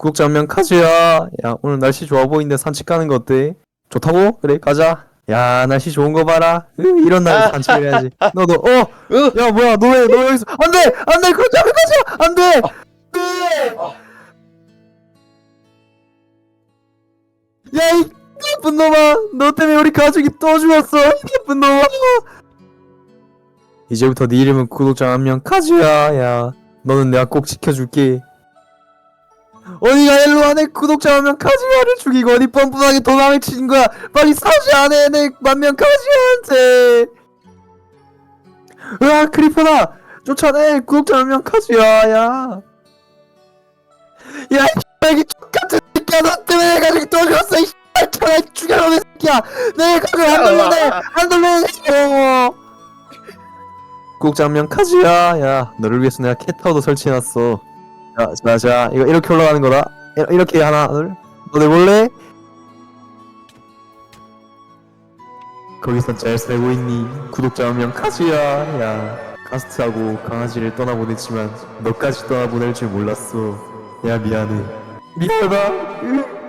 구독자 한 명 카즈야. 야, 오늘 날씨 좋아 보이는데 산책 가는 거 어때? 좋다고? 그래, 가자. 야, 날씨 좋은 거 봐라. 으, 이런 날 산책을 해야지. 너도, 어! 야, 뭐야, 너 왜, 너왜 여기서. 안 돼! 안 돼! 가자, 가자! 안 돼! 야, 이 나쁜 놈아! 너 때문에 우리 가족이 또 죽었어! 이 나쁜 놈아! 이제부터 네 이름은 구독자 한 명 카즈야. 야, 너는 내가 꼭 지켜줄게. 어디가 와내 구독자 한명 카즈야를 죽이고 어디 뻔뻔하게 도망을 치는 거야? 빨리 사죄 안해 내 만명 카즈야한테. 으아 크리퍼다 쫓아내! 구독자 한명 카즈야 야. 야, 이이 똑같은 새끼야. 너 때문에 내 가족이 또 죽었어 이 차라리 죽여라 이 새끼야. 내 가족 안 돌려내 안 돌려내 어. 구독자 한명 카즈야 야. 너를 위해서 내가 캣타워도 설치해놨어 자, 자, 자, 이거 이렇게 올라가는 거다. 이- 이렇게 하나, 둘. 너네 볼래? 거기서 잘 살고 있니? 구독자 한 명 카즈야. 야, 가스트하고 강아지를 떠나보냈지만 너까지 떠나보낼 줄 몰랐어. 야, 미안해. 미안하다. 으.